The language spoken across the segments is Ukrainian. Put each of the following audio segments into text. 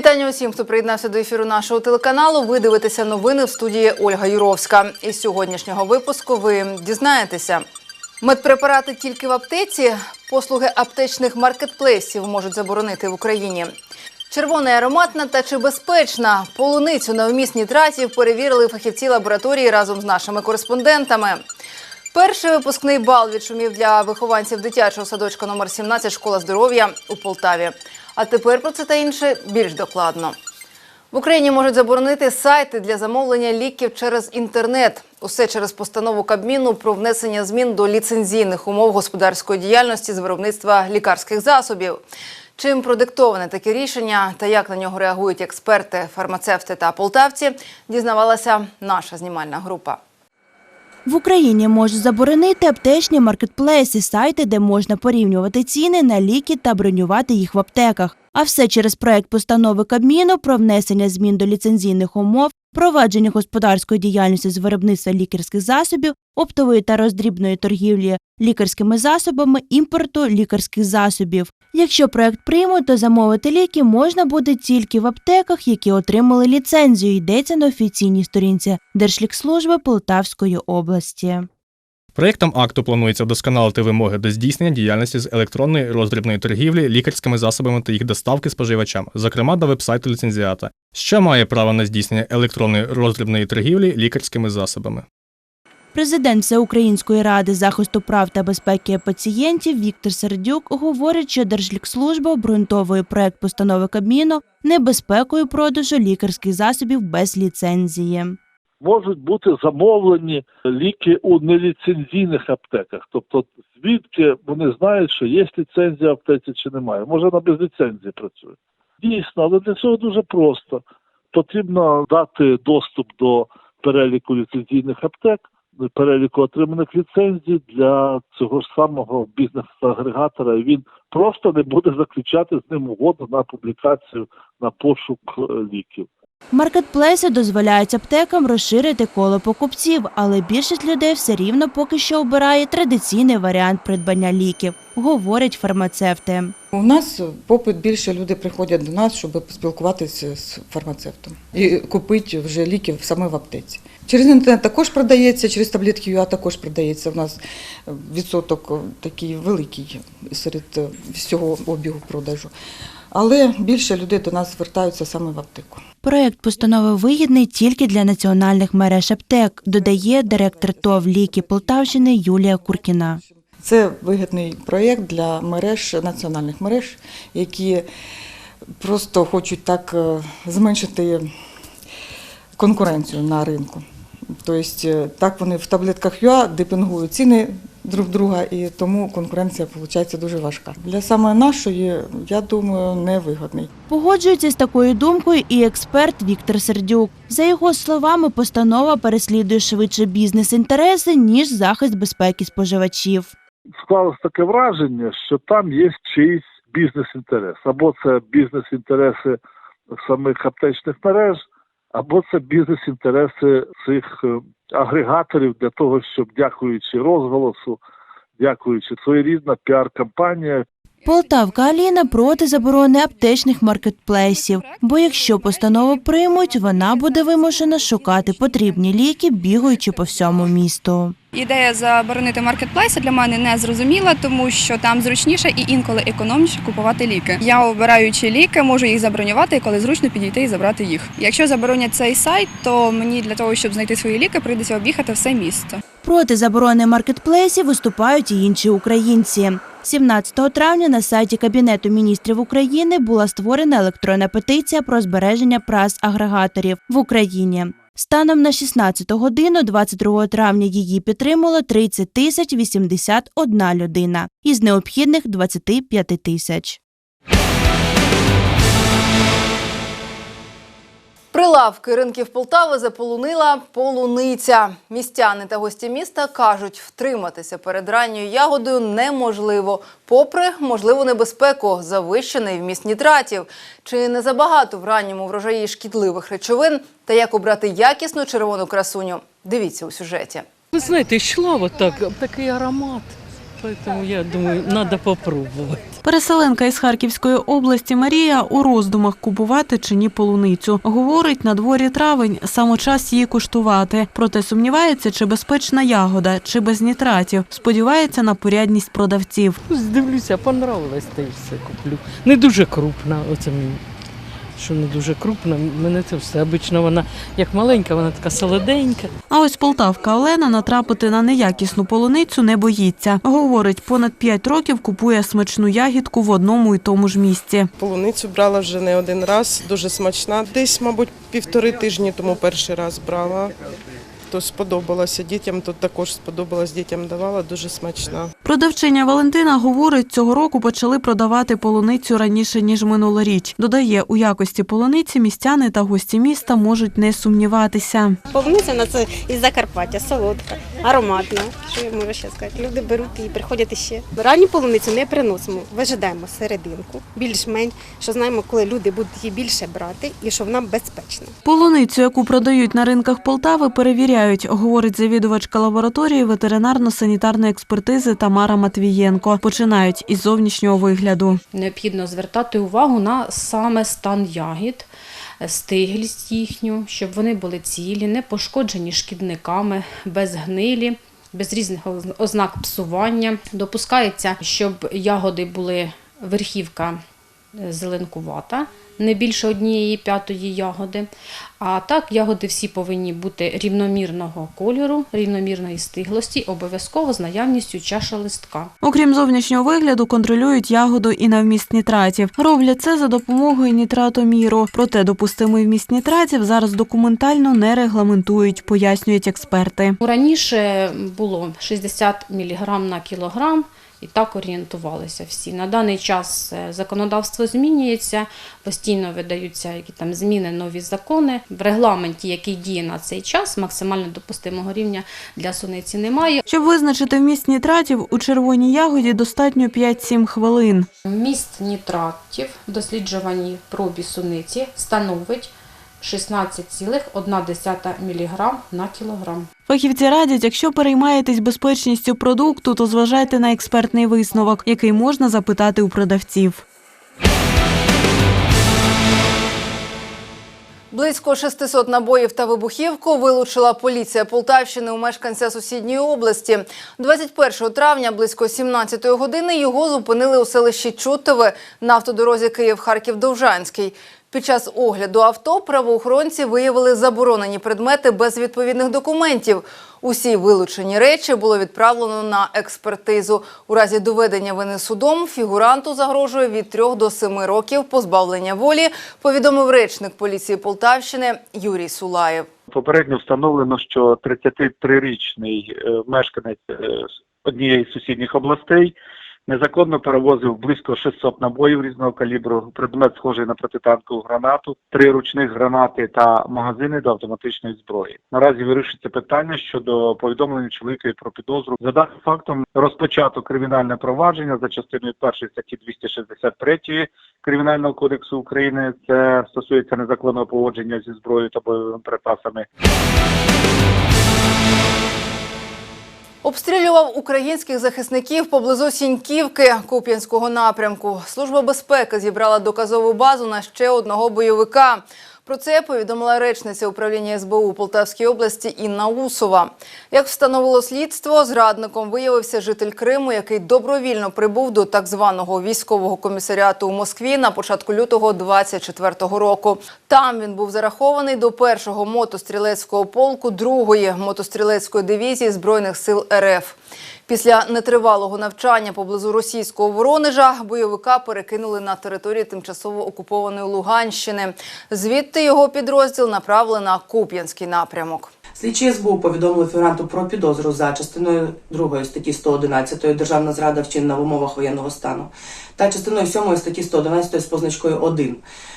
вітання усім, хто приєднався до ефіру нашого телеканалу. Ви дивитеся новини в студії Ольга Юровська. Із сьогоднішнього випуску ви дізнаєтеся. Медпрепарати тільки в аптеці, послуги аптечних маркетплейсів можуть заборонити в Україні. Червона ароматна та чи безпечна полуницю на вміст нітратів перевірили фахівці лабораторії разом з нашими кореспондентами. Перший випускний бал відшумів для вихованців дитячого садочка номер 17 школа здоров'я у Полтаві. А тепер про це та інше більш докладно. В Україні можуть заборонити сайти для замовлення ліків через інтернет. Усе через постанову Кабміну про внесення змін до ліцензійних умов господарської діяльності з виробництва лікарських засобів. Чим продиктоване таке рішення та як на нього реагують експерти, фармацевти та полтавці, дізнавалася наша знімальна група. В Україні можуть заборонити аптечні маркетплейси, сайти, де можна порівнювати ціни на ліки та бронювати їх в аптеках. А все через проект постанови Кабміну про внесення змін до ліцензійних умов, провадження господарської діяльності з виробництва лікарських засобів, оптової та роздрібної торгівлі лікарськими засобами, імпорту лікарських засобів. Якщо проект приймуть, то замовити ліки можна буде тільки в аптеках, які отримали ліцензію. Йдеться на офіційній сторінці Держлікслужби Полтавської області. Проєктом акту планується вдосконалити вимоги до здійснення діяльності з електронної роздрібної торгівлі лікарськими засобами та їх доставки споживачам, зокрема до вебсайту ліцензіата, що має право на здійснення електронної роздрібної торгівлі лікарськими засобами. Президент Всеукраїнської ради захисту прав та безпеки пацієнтів Віктор Сердюк говорить, що Держлікслужба обґрунтовує проект постанови Кабміну небезпекою продажу лікарських засобів без ліцензії. Можуть бути замовлені ліки у неліцензійних аптеках. Тобто, звідки вони знають, що є ліцензія в аптеці чи немає. Може, вона без ліцензії працює. Дійсно, але для цього дуже просто. Потрібно дати доступ до переліку ліцензійних аптек, переліку отриманих ліцензій для цього ж самого бізнес-агрегатора, він просто не буде заключати з ним угоду на публікацію на пошук е, ліків. Маркетплейси дозволяють аптекам розширити коло покупців, але більшість людей все рівно поки що обирає традиційний варіант придбання ліків, говорять фармацевти. У нас попит більше люди приходять до нас, щоб поспілкуватися з фармацевтом і купити вже ліки саме в аптеці. Через інтернет також продається, через таблетки ЮА також продається. У нас відсоток такий великий серед всього обігу продажу. Але більше людей до нас звертаються саме в аптеку. Проект постанови вигідний тільки для національних мереж аптек, додає директор ТОВ ліки Полтавщини Юлія Куркіна. Це вигідний проєкт для мереж, національних мереж, які просто хочуть так е, зменшити конкуренцію на ринку. Тобто е, так вони в таблетках ЮА депінгують ціни друг друга, і тому конкуренція виходить дуже важка. Для саме нашої, я думаю, невигодний. Погоджується з такою думкою і експерт Віктор Сердюк. За його словами, постанова переслідує швидше бізнес-інтереси, ніж захист безпеки споживачів. склалось таке враження, що там є чийсь бізнес-інтерес. Або це бізнес-інтереси самих аптечних мереж, або це бізнес-інтереси цих е, агрегаторів для того, щоб, дякуючи розголосу, дякуючи своєрідна піар-кампанія, Полтавка Аліна проти заборони аптечних маркетплейсів, бо якщо постанову приймуть, вона буде вимушена шукати потрібні ліки, бігаючи по всьому місту. Ідея заборонити маркетплейси для мене не зрозуміла, тому що там зручніше і інколи економніше купувати ліки. Я обираючи ліки, можу їх забронювати, і коли зручно підійти і забрати їх. Якщо заборонять цей сайт, то мені для того, щоб знайти свої ліки, прийдеться об'їхати все місто. Проти заборони маркетплейсів виступають і інші українці. 17 травня на сайті Кабінету міністрів України була створена електронна петиція про збереження прас агрегаторів в Україні. Станом на 16 годину 22 травня її підтримало 30 тисяч 81 людина із необхідних 25 тисяч. Прилавки ринків Полтави заполонила полуниця. Містяни та гості міста кажуть, втриматися перед ранньою ягодою неможливо, попри можливу небезпеку, завищений вміст нітратів. Чи не забагато в ранньому врожаї шкідливих речовин та як обрати якісну червону красуню? Дивіться у сюжеті. Ви знаєте, йшла отак, такий аромат. Поэтому я думаю, надо попробовать. Переселенка із Харківської області Марія у роздумах купувати чи ні полуницю. Говорить, на дворі травень, саме час її куштувати. Проте сумнівається, чи безпечна ягода, чи без нітратів. Сподівається на порядність продавців. Здивлюся, понравилось, та й все куплю. Не дуже крупна, оце мені. Що не дуже крупна, мене це все. Обично вона як маленька, вона така солоденька. А ось полтавка Олена натрапити на неякісну полуницю не боїться. Говорить, понад 5 років купує смачну ягідку в одному і тому ж місці. Полуницю брала вже не один раз, дуже смачна. Десь, мабуть, півтори тижні тому перший раз брала. То сподобалося дітям, тут також сподобалось, дітям давала, дуже смачна. Продавчиня Валентина говорить, цього року почали продавати полуницю раніше ніж минулоріч. Додає, у якості полуниці містяни та гості міста можуть не сумніватися. Полуниця на це із Закарпаття, солодка, ароматна. Що я можу ще сказати? Люди беруть і приходять іще. Ранню полуницю не приносимо, вижидаємо серединку, більш-менш, що знаємо, коли люди будуть її більше брати і що вона безпечна. Полуницю, яку продають на ринках Полтави, перевіряють, говорить завідувачка лабораторії ветеринарно-санітарної експертизи Тамара Матвієнко. Починають із зовнішнього вигляду. Необхідно звертати увагу на саме стан ягід, стиглість їхню, щоб вони були цілі, не пошкоджені шкідниками, без гнилі, без різних ознак псування. Допускається, щоб ягоди були верхівка зеленкувата, не більше однієї п'ятої ягоди. А так, ягоди всі повинні бути рівномірного кольору, рівномірної стиглості, обов'язково з наявністю чаша листка. Окрім зовнішнього вигляду, контролюють ягоду і на вміст нітратів. Роблять це за допомогою нітратоміру. Проте допустимий вміст нітратів зараз документально не регламентують, пояснюють експерти. Раніше було 60 мг на кілограм. І так орієнтувалися всі. На даний час е, законодавство змінюється, постійно видаються які там зміни, нові закони. В регламенті, який діє на цей час, максимально допустимого рівня для суниці немає. Щоб визначити вміст нітратів, у червоній ягоді достатньо 5-7 хвилин. Міст нітратів в досліджуваній пробі суниці становить 16,1 мг на кілограм. Фахівці радять, якщо переймаєтесь безпечністю продукту, то зважайте на експертний висновок, який можна запитати у продавців. Близько 600 набоїв та вибухівку вилучила поліція Полтавщини у мешканця сусідньої області. 21 травня близько 17 години його зупинили у селищі Чутове на автодорозі Київ-Харків-Довжанський. Під час огляду авто правоохоронці виявили заборонені предмети без відповідних документів. Усі вилучені речі було відправлено на експертизу. У разі доведення вини судом фігуранту загрожує від 3 до 7 років позбавлення волі, повідомив речник поліції Полтавщини Юрій Сулаєв. Попередньо встановлено, що 33-річний е, мешканець е, однієї з сусідніх областей незаконно перевозив близько 600 набоїв різного калібру, предмет схожий на протитанкову гранату, три ручних гранати та магазини до автоматичної зброї. Наразі вирішується питання щодо повідомлення чоловікові про підозру. За даним фактом розпочато кримінальне провадження за частиною першої статті 263 Кримінального кодексу України. Це стосується незаконного поводження зі зброєю та бойовими припасами. Обстрілював українських захисників поблизу Сіньківки Куп'янського напрямку. Служба безпеки зібрала доказову базу на ще одного бойовика. Про це повідомила речниця управління СБУ Полтавській області Інна Усова. Як встановило слідство, зрадником виявився житель Криму, який добровільно прибув до так званого військового комісаріату у Москві на початку лютого 24-го року. Там він був зарахований до першого мотострілецького полку другої мотострілецької дивізії збройних сил РФ. Після нетривалого навчання поблизу російського Воронежа бойовика перекинули на територію тимчасово окупованої Луганщини. Звідти його підрозділ направили на Куп'янський напрямок. Слідчі СБУ повідомили фігуранту про підозру за частиною 2 статті 111 Державна зрада вчинена в умовах воєнного стану та частиною 7 статті 111 з позначкою 1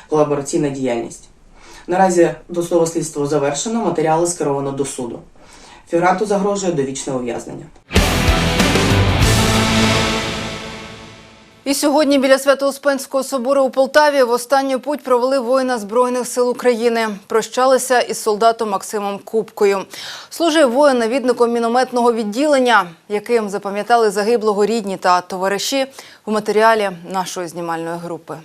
колабораційна діяльність. Наразі досудове слідство завершено, матеріали скеровано до суду. Фігуранту загрожує довічне ув'язнення. І сьогодні біля Свято-Успенського собору у Полтаві в останню путь провели воїна Збройних сил України. Прощалися із солдатом Максимом Кубкою. Служив воїн навідником мінометного відділення, яким запам'ятали загиблого рідні та товариші в матеріалі нашої знімальної групи.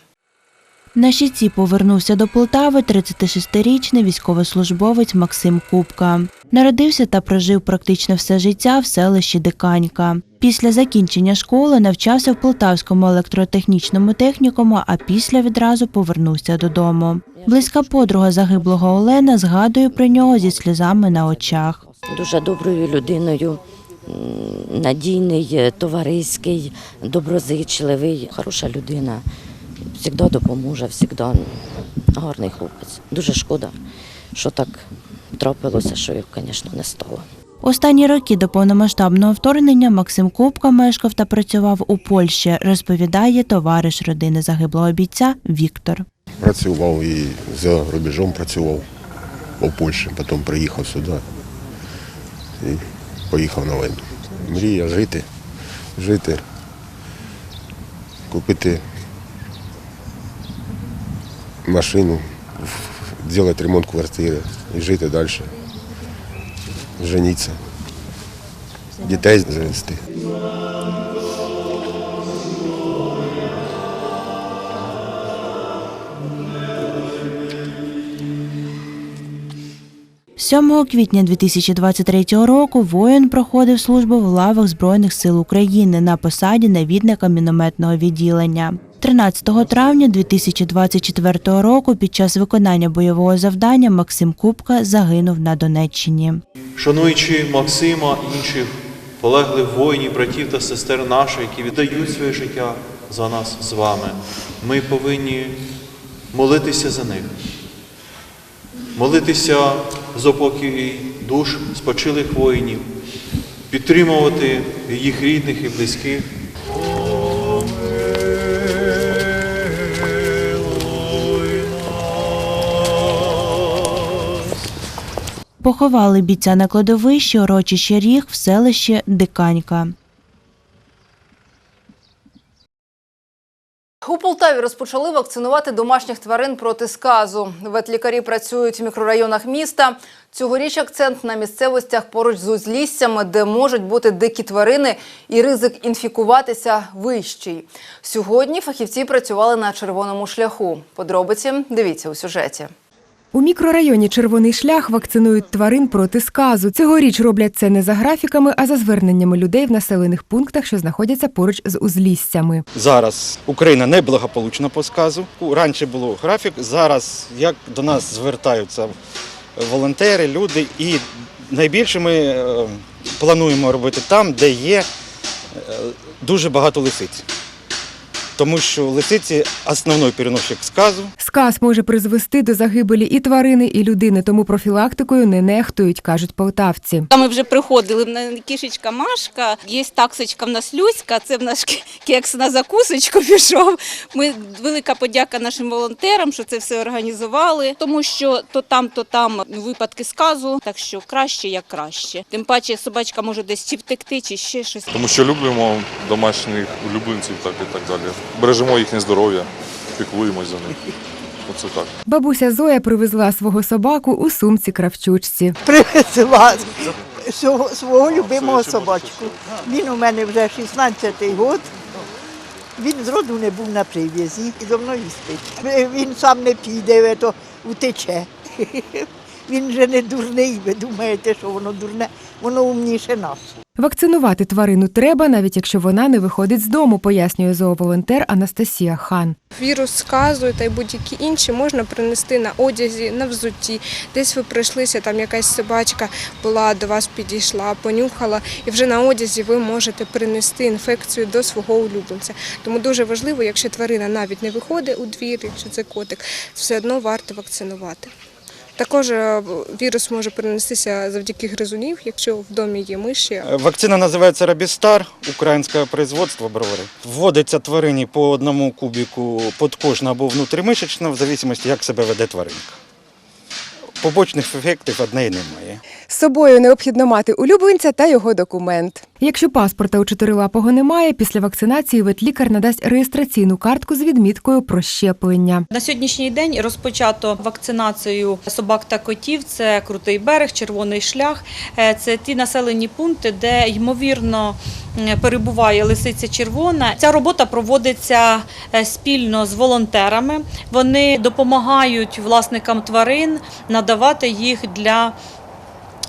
На щиці повернувся до Полтави 36-річний військовослужбовець Максим Кубка. Народився та прожив практично все життя в селищі Диканька. Після закінчення школи навчався в Полтавському електротехнічному технікуму, а після відразу повернувся додому. Близька подруга загиблого Олена згадує про нього зі сльозами на очах. дуже доброю людиною, надійний, е, товариський, доброзичливий, хороша людина. Завжди допоможе, завжди гарний хлопець. Дуже шкода, що так трапилося, що його, звісно, не стало. Останні роки до повномасштабного вторгнення Максим Кубка мешкав та працював у Польщі, розповідає товариш родини загиблого бійця Віктор. Працював і за рубежом працював у Польщі, потім приїхав сюди і поїхав на війну. Мрія жити, жити, купити машину, зробити ремонт квартири і жити далі. Жениться. Дітей 7 квітня 2023 року воїн проходив службу в лавах Збройних сил України на посаді навідника мінометного відділення. 13 травня 2024 року під час виконання бойового завдання Максим Кубка загинув на Донеччині. Шануючи Максима і інших полеглих воїнів, братів та сестер наших, які віддають своє життя за нас з вами, ми повинні молитися за них, молитися за покій душ спочилих воїнів, підтримувати їх рідних і близьких. Поховали бійця на кладовищі урочище Ріг в селищі Диканька. У Полтаві розпочали вакцинувати домашніх тварин проти сказу. Ветлікарі працюють в мікрорайонах міста. Цьогоріч акцент на місцевостях поруч з узліссями, де можуть бути дикі тварини і ризик інфікуватися вищий. Сьогодні фахівці працювали на червоному шляху. Подробиці дивіться у сюжеті. У мікрорайоні Червоний шлях вакцинують тварин проти сказу. Цьогоріч роблять це не за графіками, а за зверненнями людей в населених пунктах, що знаходяться поруч з узліссями. Зараз Україна не благополучна по сказу. Раніше було графік, зараз як до нас звертаються волонтери, люди, і найбільше ми е, плануємо робити там, де є е, дуже багато лисиць. Тому що лисиці основний переносчик сказу. Сказ може призвести до загибелі і тварини, і людини, тому профілактикою не нехтують, кажуть полтавці. Ми вже приходили в нас кішечка Машка, є таксочка в нас Люська, це в наш кекс на закусочку пішов. Ми велика подяка нашим волонтерам, що це все організували, тому що то там, то там випадки сказу, так що краще як краще. Тим паче собачка може десь чи втекти, чи ще щось. Тому що любимо домашніх улюбленців так і так далі. Бережемо їхнє здоров'я, піклуємось за них. Оце так. Бабуся Зоя привезла свого собаку у сумці кравчучці. Привезла свого, свого любимого собачку. Він у мене вже 16-й год. Він зроду не був на прив'язі і зо мною спить. Він сам не піде, то утече. Він же не дурний, ви думаєте, що воно дурне, воно умніше нас. Вакцинувати тварину треба, навіть якщо вона не виходить з дому, пояснює зооволонтер Анастасія Хан. Вірус сказу та й будь-які інші можна принести на одязі, на взутті. Десь ви пройшлися, там якась собачка була до вас підійшла, понюхала, і вже на одязі ви можете принести інфекцію до свого улюбленця. Тому дуже важливо, якщо тварина навіть не виходить у двір, якщо це котик, все одно варто вакцинувати. Також е, вірус може перенестися завдяки гризунів, якщо в домі є миші. Вакцина називається Рабістар, українське производство бровари. Вводиться тварині по одному кубіку подкожна або внутрімишечна, в залежності, як себе веде тваринка. Побочних ефектів однеї немає. З собою необхідно мати улюбленця та його документ. Якщо паспорта у чотирилапого немає, після вакцинації ветлікар надасть реєстраційну картку з відміткою про щеплення. На сьогоднішній день розпочато вакцинацію собак та котів. Це Крутий берег, Червоний шлях. Е, Це ті населені пункти, де ймовірно перебуває лисиця червона. Ця робота проводиться е, спільно з волонтерами. Вони допомагають власникам тварин надавати їх для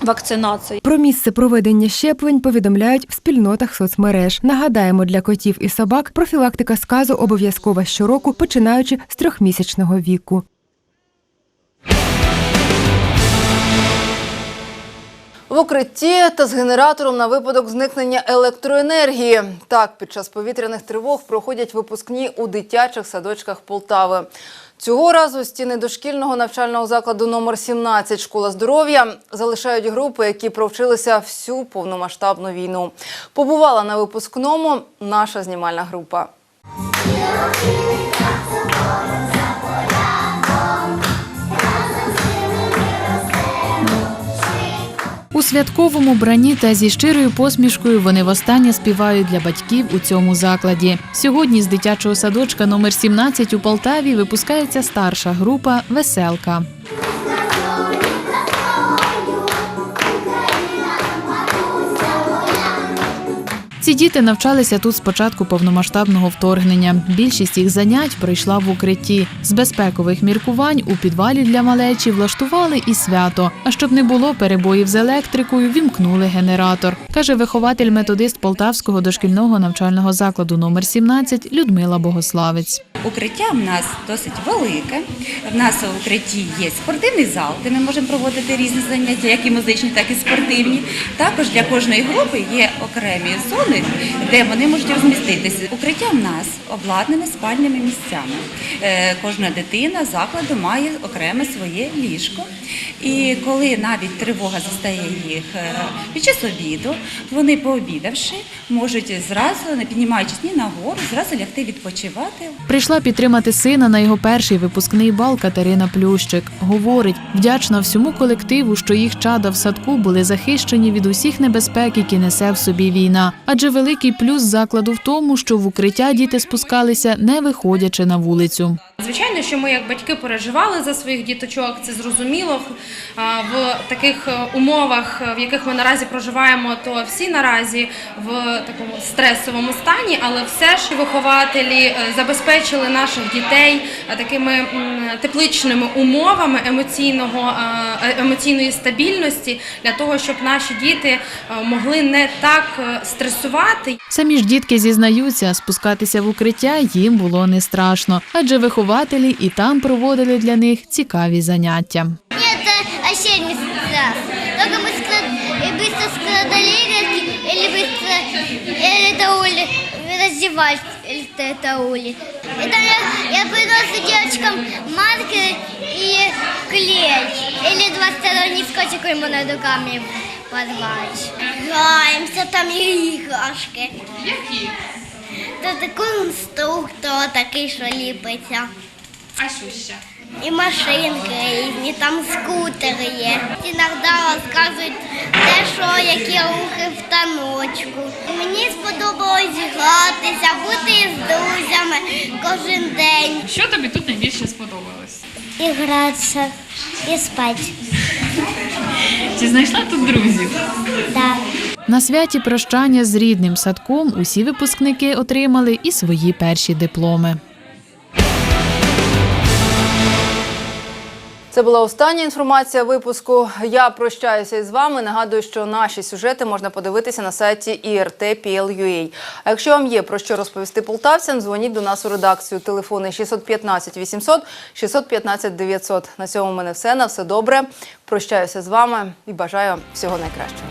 вакцинації. Про місце проведення щеплень повідомляють в спільнотах соцмереж. Нагадаємо, для котів і собак профілактика сказу обов'язкова щороку, починаючи з трьохмісячного віку. В укритті та з генератором на випадок зникнення електроенергії. Так, під час повітряних тривог проходять випускні у дитячих садочках Полтави. Цього разу стіни дошкільного навчального закладу номер 17 «Школа здоров'я» залишають групи, які провчилися всю повномасштабну війну. Побувала на випускному наша знімальна група. Святковому бранні та зі щирою посмішкою вони востаннє співають для батьків у цьому закладі. Сьогодні з дитячого садочка номер 17 у Полтаві випускається старша група Веселка. Ці діти навчалися тут з початку повномасштабного вторгнення. Більшість їх занять пройшла в укритті. З безпекових міркувань у підвалі для малечі влаштували і свято. А щоб не було перебоїв з електрикою, вімкнули генератор, каже вихователь-методист Полтавського дошкільного навчального закладу номер 17 Людмила Богославець. Укриття в нас досить велике. В нас у укритті є спортивний зал, де ми можемо проводити різні заняття, як і музичні, так і спортивні. Також для кожної групи є окремі зони, де вони можуть розміститися. Укриття в нас обладнане спальними місцями. Е, Кожна дитина закладу має окреме своє ліжко. І коли навіть тривога застає їх е, під час обіду, вони пообідавши можуть зразу, не піднімаючись ні нагору, зразу лягти відпочивати. Прийшла підтримати сина на його перший випускний бал Катерина Плющик. Говорить, вдячна всьому колективу, що їх чада в садку були захищені від усіх небезпек, які несе в собі війна. Адже великий плюс закладу в тому, що в укриття діти спускалися, не виходячи на вулицю. Звичайно, що ми як батьки переживали за своїх діточок, це зрозуміло. В таких е, умовах, е, в яких ми наразі проживаємо, то всі наразі в такому стресовому стані, але все ж вихователі е, забезпечили наших дітей е, такими тепличними умовами емоційного е, емоційної стабільності для того, щоб наші діти е, могли не так е, стресувати. Самі ж дітки зізнаються, спускатися в укриття їм було не страшно, адже вихователі і там проводили для них цікаві заняття. Это осенний стресс. Только мы склад- э, быстро складали игрушки или быстро э, это ули раздевать это, это ули. Это я, я приношу девочкам маркер и клей. Или двусторонний скотч, ему надо руками порвать. Граемся, там є іграшки. Які? Це конструктор такий, що ліпиться. А що ще? І машинки різні, там скутери є. Іноді розказують те, що які рухи в таночку. Мені сподобалось гратися, бути з друзями кожен день. Що тобі тут найбільше сподобалось? І гратися, і спати. Чи знайшла тут друзів? Так. На святі прощання з рідним садком усі випускники отримали і свої перші дипломи. Це була остання інформація випуску. Я прощаюся із вами. Нагадую, що наші сюжети можна подивитися на сайті IRT.PL.UA. А якщо вам є про що розповісти полтавцям, дзвоніть до нас у редакцію. Телефони 615 800 615 900. На цьому в мене все. На все добре. Прощаюся з вами і бажаю всього найкращого.